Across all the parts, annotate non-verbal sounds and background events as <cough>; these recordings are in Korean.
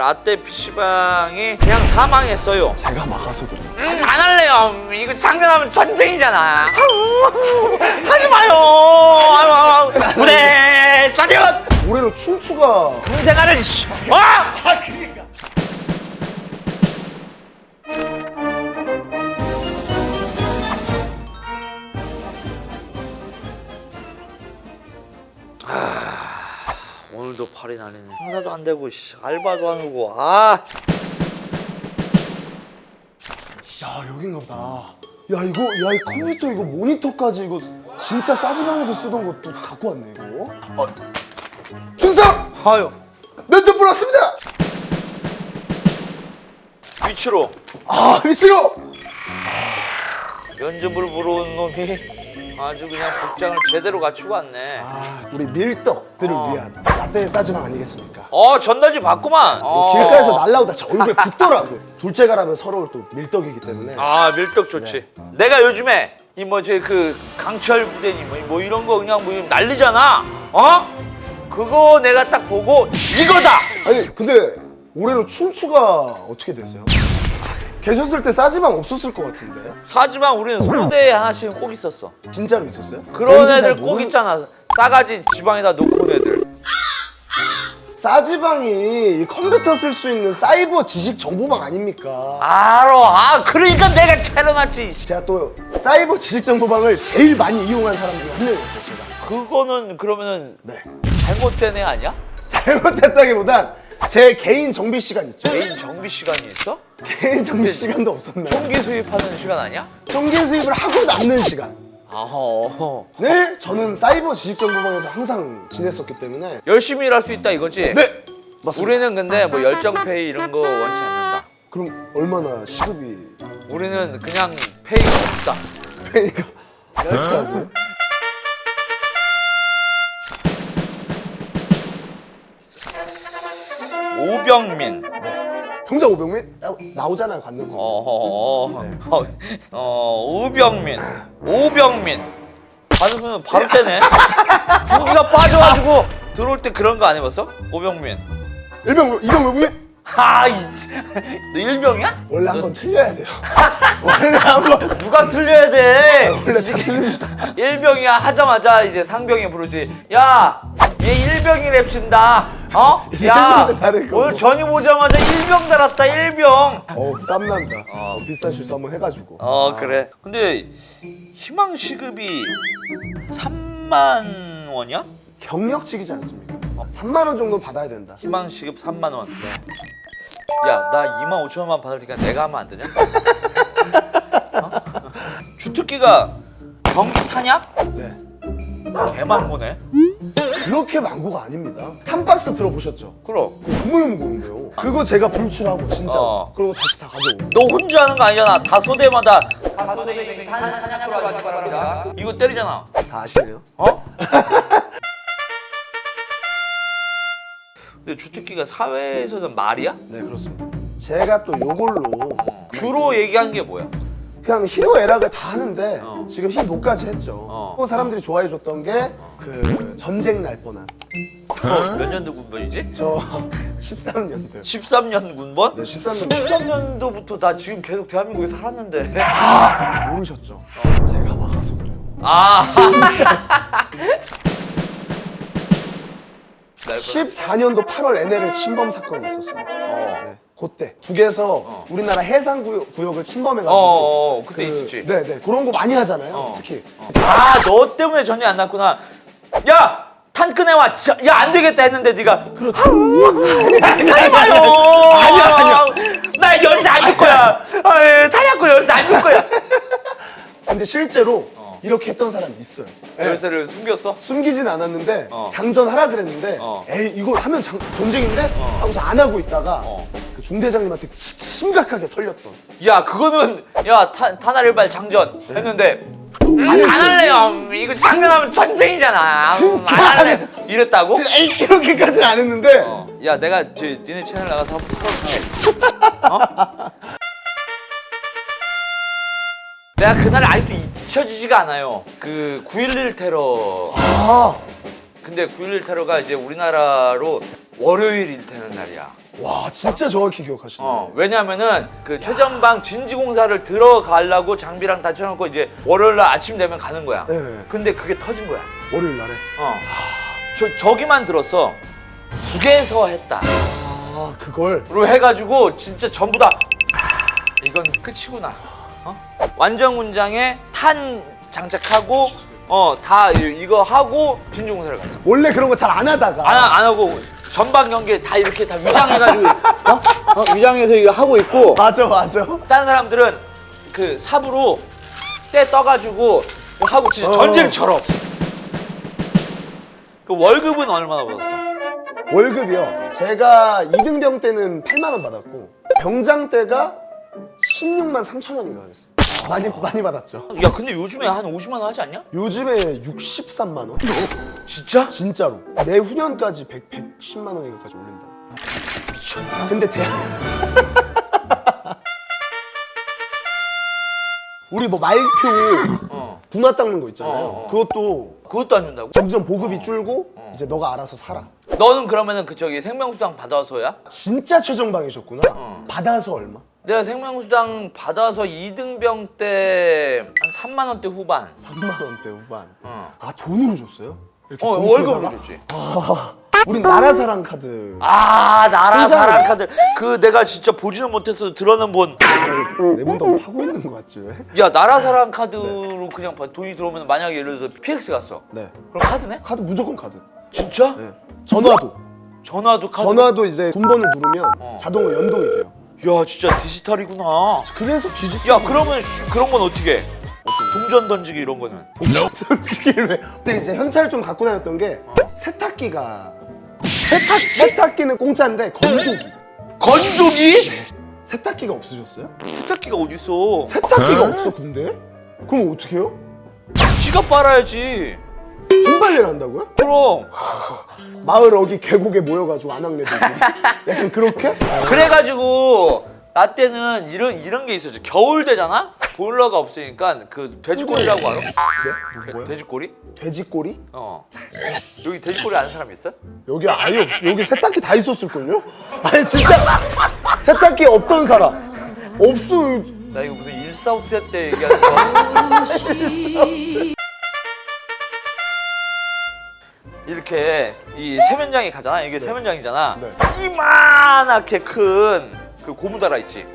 라떼 PC방이 그냥 사망했어요. 제가 막아서 그래요. 음, 안 할래요. 이거 장난하면 전쟁이잖아. <laughs> 하지 마요. 아유, 아유, 아유. 부대 차렷. 올해로 춘추가 군생활을 씨. 와! 아, 오늘도 팔이 나리네. 행사도 안 되고 씨, 알바도 안 오고. 아, 야 여긴가 보다. 야 이거 야 이 컴퓨터 이거 모니터까지 이거 진짜 싸지방에서 쓰던 것도 갖고 왔네 이거. 어, 준상 아유. 면접 보러 왔습니다. 위치로 아 미치로. 면접을 보러 온 놈이 아주 그냥 복장을 제대로 갖추고 왔네. 아 우리 밀떡 들을 어. 위한 라떼 싸지방 아니겠습니까? 어 전단지 봤구만. 어. 길가에서 날라오다 저 얼굴에 <laughs> 붙더라고. 둘째가 라면 서로 또 밀떡이기 때문에. 아 밀떡 좋지. 내가 요즘에 이 뭐 저 그 강철 부대니 뭐, 뭐 이런 거 그냥 뭐 난리잖아. 어? 그거 내가 딱 보고 이거다. 아니 근데 올해로 춘추가 어떻게 되세요? 계셨을 때 싸지방 없었을 것 같은데 하지만 우리는 소대에 하나씩은 꼭 있었어. 진짜로 있었어요? 그런 왠지 잘 애들 꼭 모르- 있잖아. 싸가지 지방에다 놓고 온 애들. 싸지방이 이 컴퓨터 쓸 수 있는 사이버 지식 정보방 아닙니까? 알어. 아 그러니까 내가 차려놨지. 제가 또 사이버 지식 정보방을 제일 많이 이용한 사람 중에 한 명이었어요 제가 그거는 그러면은 네 잘못된 애 아니야? 잘못했다기보단 제 개인 정비 시간 있죠 개인 정비 시간이 있어? 개인 정비 시간도 없었나요? 총기 수입하는 시간 아니야? 총기 수입을 하고 남는 시간 아허. 을 저는 사이버 지식 정보방에서 항상 지냈었기 때문에 열심히 일할 수 있다 이거지? 네 맞습니다 우리는 근데 뭐 열정페이 이런 거 원치 않는다. 그럼 얼마나 시급이 우리는 그냥 페이가 없다. 그러니까 열다고요? 오병민. 형자 500명 나오잖아요 관능서 어허. 어, 어, 오병민. 오병민. 받으면 바로 떼네. 분기가 빠져가지고 들어올 때 그런 거 안 해봤어? 오병민. 일병 이병 하, 이, 너 일병이야? 원래 한 번 틀려야 돼요 <laughs> 원래 한 번 누가 틀려야 돼? 원래 다 틀립니다 일병이야 하자마자 이제 상병이 부르지. 야, 얘 일병이 랩친다. 어? 야. 오늘 전입 오자마자 일병 달았다. 일병. 어우 땀난다 어, 비슷한 실수 한번 해가지고 어 그래. 근데 희망 시급이 3만 원이야? 경력직이지 않습니까? 3만 원 정도 받아야 된다 희망 시급 3만 원. 야, 나 2만 5천 원만 받을 테니까 내가 하면 안 되냐? <laughs> 어? 주특기가 경기 탄약? 네 개만 보네. 그렇게 망고가 아닙니다 탐박스 들어보셨죠? 그럼. 너무 무거운데요 그거 제가 불출하고 진짜 어. 그리고 다시 다 가져오고 너 혼자 하는 거 아니잖아. 다 소대마다 다 소대 탄약으로 하기 바랍니다. 이거 때리잖아. 다 아시네요? 어? <laughs> 근데 주특기가 사회에서는 말이야? 네 그렇습니다 제가 또 요걸로 주로 얘기한 게 뭐야? 그냥 희노애락을 다 하는데 어. 지금 희노까지 했죠 어. 또 사람들이 좋아해 줬던 게 그 전쟁 날 뻔한 몇 년도 군번이지? 저 <laughs> 13년도요 13년 군번? 네 13년 13년도부터 나 지금 계속 대한민국에 살았는데. 모르셨죠? 제가 막아서 그래요 아. <laughs> 날 14년도 8월 NLL 침범 사건이 있었어요 어. 네, 그때 북에서 우리나라 해상 구역, 구역을 침범해가지고 어, 어, 어, 그때 있었지. 네네 그런 거 많이 하잖아요 어. 특히 아, 너 때문에 전혀 안 났구나. 야! 탄 꺼내와. 자, 야, 안 되겠다 했는데 네가 하지 마요. 아니야, 아니야. 나 열쇠 안줄 거야. 아, 탄약고 열쇠 안줄 거야. 근데 실제로 이렇게 했던 사람이 있어요 네. 열쇠를 숨겼어? 숨기진 않았는데 어. 장전하라 그랬는데 어. 에이 이거 하면 장- 전쟁인데 하고서 안 하고 있다가 어. 그 중대장님한테 시- 심각하게 털렸던 야, 그거는 야, 탄 탄알일발 장전 했는데 안, 안 할래요. 이거 장전하면 전쟁이잖아. 진짜 안 할래. 이랬다고? 에이 이렇게까지는 안 했는데 어. 야, 내가 저 니네 채널 나가서 한번 털어줄게. <laughs> 어? 내가 그날 아직도 잊혀지지가 않아요. 그 9.11 테러. 아 근데 9.11 테러가 이제 우리나라로 월요일이 되는 날이야. 와 진짜 정확히 기억하시네. 어, 왜냐면은 그 최전방 진지공사를 들어가려고 장비랑 다 쳐놓고 이제 월요일 날 아침 되면 가는 거야. 네. 근데 그게 터진 거야. 월요일 날에. 어. 저, 저기만 들었어. 북에서 했다. 아 그걸. 로 해가지고 진짜 전부 다 아, 이건 끝이구나. 어? 완전 군장에 탄 장착하고 어 다 이거 하고 진중공사를 갔어. 원래 그런 거 잘 안 하다가. 안, 하- 안 하고 전방 경계 다 이렇게 다 위장해가지고 <laughs> 어? 어? 위장해서 이거 하고 있고 맞아 맞아. 다른 사람들은 그 삽으로 때 떠가지고 하고 진짜 어. 전쟁처럼. 그 월급은 얼마나 받았어? 월급이요. 제가 2등병 때는 8만 원 받았고 병장 때가 16만 3천 원인가 그랬어요. 많이 많이 받았죠. 야 근데 요즘에 한 50만 원 하지 않냐? 요즘에 63만 원? 진짜? 진짜로. 내후년까지 100, 110만 원인가까지 올린다. 미쳤나? 근데 대학 <laughs> 우리 뭐 말표 어. 분화 닦는 거 있잖아요. 어, 어. 그것도 그것도 안 준다고? 점점 보급이 줄고 이제 너가 알아서 살아. 너는 그러면은 그 저기 생명수당 받아서야? 진짜 최정방이셨구나. 어. 받아서 얼마? 내가 생명수당 받아서 2등병 때 한 3만 원대 후반. 3만 원대 후반. 어. 아 돈으로 줬어요? 이렇게 어 봉투에다가? 월급으로 줬지. 아, 우린 나라 사랑 카드. 아 나라 사랑 카드 그 내가 진짜 보지는 못해서 들어는 본. 너무 파고 있는 것 같지 왜? 야 나라 사랑 카드로 그냥 봐- 돈이 들어오면 만약에 예를 들어서 PX 갔어. 네. 그럼 카드네? 카드 무조건 카드. 진짜? 네. 전화도. 전화도 카드. 전화도 이제 군번을 누르면 어. 자동으로 연동이 돼요. 야 진짜 디지털이구나. 그래서 뒤집. 야 그러면 씨, 그런 건 어떻게? 해? 동전 던지기 이런 거는. 던지기를 왜? 근데 이제 현찰 좀 갖고 다녔던 게 세탁기가 세탁기? 세탁기는 공짜인데 건조기. 건조기? 세탁기가 없으셨어요? 세탁기가 어디 있어? 세탁기가 없어 군대? 그럼 어떻게 해요? 지가 빨아야지. 손빨래를 한다고요? 그럼. <laughs> 마을 어기 계곡에 모여가지고 안학내들 <laughs> 약간 그렇게? 그래가지고 나 때는 이런 이런 게 있었지. 겨울 되잖아? 보일러가 없으니까 그 돼지꼬리라고 알아? 네? 돼-? 돼지꼬리? 돼지꼬리? 어. 여기 돼지꼬리 아는 사람 있어? 여기 아예 없어. 여기 세탁기 다 있었을걸요? <laughs> 아니 진짜 세탁기 없던 사람 없어. 나 이거 무슨 일사후세 때 얘기하는 거. 이렇게 이 세면장이 가잖아. 이게 세면장이잖아. 네. 이만하게 큰 그 고무다라 있지.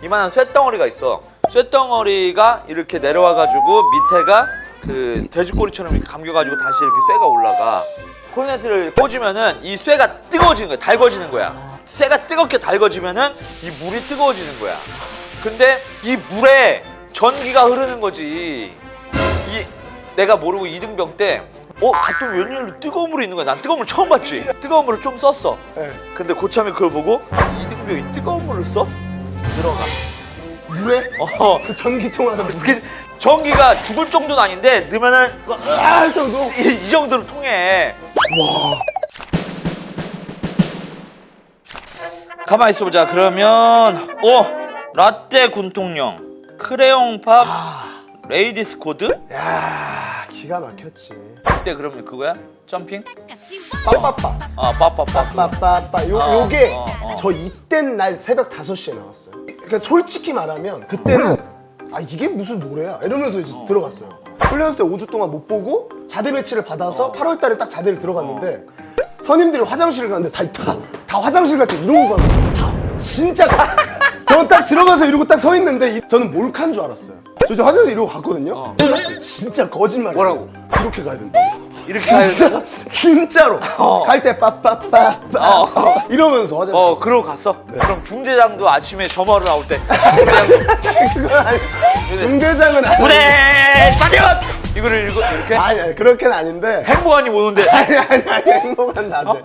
이만한 쇳덩어리가 있어. 쇳덩어리가 이렇게 내려와가지고 밑에가 그 돼지꼬리처럼 이렇게 감겨가지고 다시 이렇게 쇠가 올라가. 코네트를 꽂으면은 이 쇠가 뜨거워지는 거야. 달궈지는 거야. 쇠가 뜨겁게 달궈지면은 이 물이 뜨거워지는 거야. 근데 이 물에 전기가 흐르는 거지. 이 내가 모르고 이등병 때 어? 가끔 웬일로 뜨거운 물이 있는 거야. 난 뜨거운 물 처음 봤지. 뜨거운 물을 좀 썼어. 네. 근데 고참이 그걸 보고 이등병이 뜨거운 물을 써? 들어가. 물에? 어. 그 전기통 하나 물. 그 전기가 죽을 정도는 아닌데 넣으면은 아 정도. 이, 이 정도로 통해. 가만 있어 보자. 그러면 오 라떼 군통령, 크레용 팝, 레이디스 코드. 야 기가 막혔지. 그때 그러면 그거야? 점핑? 빠빠빠. 아 빠빠빠. 빠빠빠. 요 어, 요게 어, 어. 저 입된 날 새벽 5시에 나왔어요. 그러니까 솔직히 말하면 그때는 아 이게 무슨 노래야 이러면서 이제 들어갔어요. 훈련소 때 5주 동안 못 보고 자대 배치를 받아서 8월 달에 딱 자대를 들어갔는데 선임들이 화장실을 갔는데 다, 다, 다 화장실 갈 때 이러고 가는 거예요. 다 진짜 저딱 들어가서 이러고 딱 서 있는데 이- 저는 몰카인 줄 알았어요. 저 이제 화장실 이러고 갔거든요. 어. 몰랐어요. 진짜 거짓말. 뭐라고? 이렇게 가야 된다고. 이렇게 가야 돼. 진짜 진짜로 <laughs> 어. 갈때 빠빠빠 어, 어. 이러면서 화장실 어 그러고 갔어? 그럼 중대장도 아침에 점화로 나올 때 <laughs> 중대장 그건 아니 중대장은 아니 부대 차렷 이거를 이거 이렇게 아니 아니 그렇게는 아닌데 행보관이 오는데 아니 아니 아니 행복한 나한테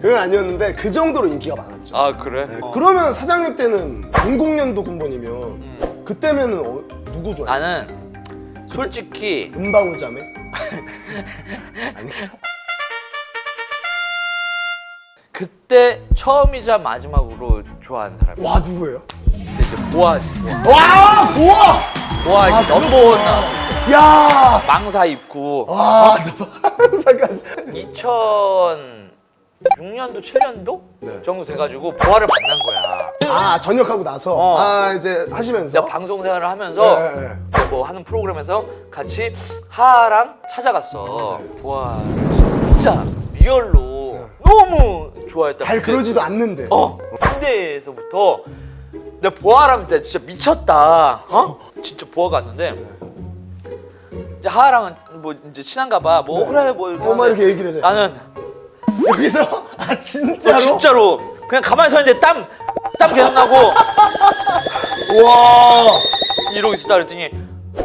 그건 아니었는데 그 정도로 인기가 많았죠 아 그래? 어. 그러면 사장님 때는 00년도 군번이면 그때면은 어, 누구 좋아해? 나는 솔직히 은방울 자매? <laughs> 아니 그때 처음이자 마지막으로 좋아하는 사람이 와 누구예요? 이제 보아지 와 우와 보아지 넘버원 나왔을 때야 망사 입고 와, 나 항상까지 2000 6년도 7년도 네. 정도 돼가지고 보아를 만난 거야. 아 전역하고 나서 어. 아 이제 하시면서 내가 방송 생활을 하면서 네, 네. 내가 뭐 하는 프로그램에서 같이 하하랑 찾아갔어. 네. 보아 진짜 리얼로 너무 좋아했다. 잘 근데 그러지도 않는데 어 군대에서부터 내가 보아랑 진짜, 진짜 미쳤다. 어? 진짜 보아가 왔는데 이제 하하랑은 뭐 이제 친한가 봐. 뭐 어, 그래 뭐 이렇게, 어, 막 하는데 이렇게 얘기를 해. 나는 여기서 <laughs> 아 진짜로 진짜로? 진짜로 그냥 가만히 서 있는데 땀 땀 계속 나고 와 이러고 있었다 그랬더니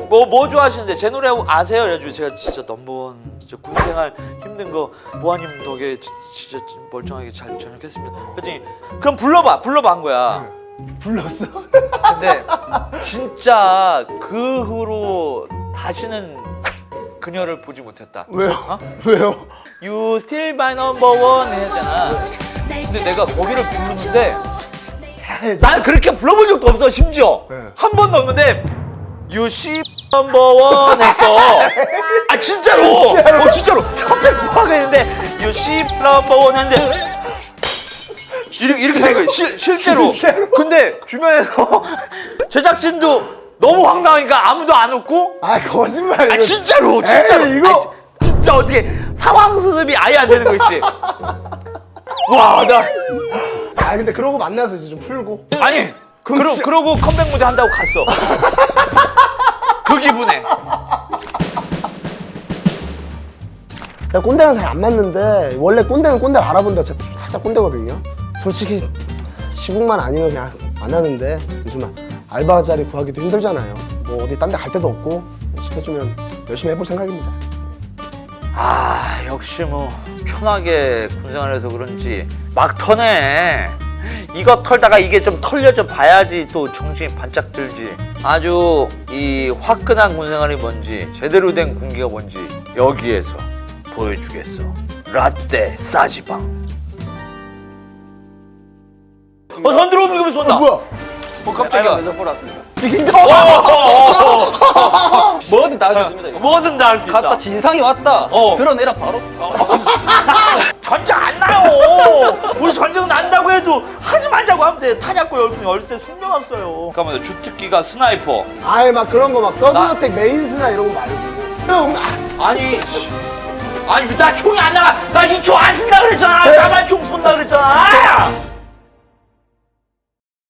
뭐 뭐 좋아하시는데 제 노래 아세요? 그래가지고 제가 진짜 넘버원 진짜 군생활 힘든 거 보아님 덕에 지- 진짜 멀쩡하게 잘 전역했습니다. 그랬더니 그럼 불러봐 불러봐 한 거야. 불렀어 근데 진짜 그 후로 다시는 그녀를 보지 못했다. 왜요 어? 왜요 You still my number one 했잖아. 근데 내가 거기를 부르는데 난 그렇게 불러본 적도 없어 심지어 네. 한 번도 없는데 You she number one 했어. 아 진짜로. 어 진짜로. 컴백 부하가 했는데 You she number one 했는데 이렇게 이렇게 된 거야 실, 실제로. 근데 주변에서 제작진도 너무 황당하니까 아무도 안 웃고 아 거짓말 아 진짜로 진짜로 에이, 이거 아니, 지- 진짜 어떻게 상황 수습이 아예 안 되는 거 있지? 와 나. 아 근데 그러고 만나서 이제 좀 풀고. 아니 그럼 그러, 진짜- 그러고 컴백 무대 한다고 갔어. 그 기분에. 내가 꼰대랑 잘 안 맞는데 원래 꼰대는 꼰대를 알아본다 제가 좀 살짝 꼰대거든요. 솔직히 시국만 아니면 그냥 안 하는데 요즘 알바 자리 구하기도 힘들잖아요. 뭐 어디 딴 데 갈 데도 없고 시켜주면 열심히 해볼 생각입니다. 아 역시 뭐 편하게 군생활 해서 그런지 막 터네 이거 털다가 이게 좀 털려져 봐야지 또 정신이 반짝 들지 아주 이 화끈한 군생활이 뭔지 제대로 된 군기가 뭔지 여기에서 보여주겠어 라떼 싸지방 어, 손 들어오는 거 쏜다. 아, 뭐야 어, 깜짝이야. 보러 왔습니다. 지긴다 뭐든 다 할 수 있습니다. 이거. 뭐든 다 할수 있다. 갔다 진상이 왔다. 어. 드러내라 바로. <laughs> 전쟁 안 나요. 우리 전쟁 난다고 해도 하지 말자고 하면 돼. 탄약고 열군 열쇠 숨겨놨어요. 잠깐만요. 주특기가 스나이퍼. 아예 막 그런 거 막 서브어택 메인스나 이런 거 말고 형 아, 아니, 씨. 아니 나 총이 안 나가. 나 이 총 안 쓴다 그랬잖아. 나만 총 쏜다 그랬잖아.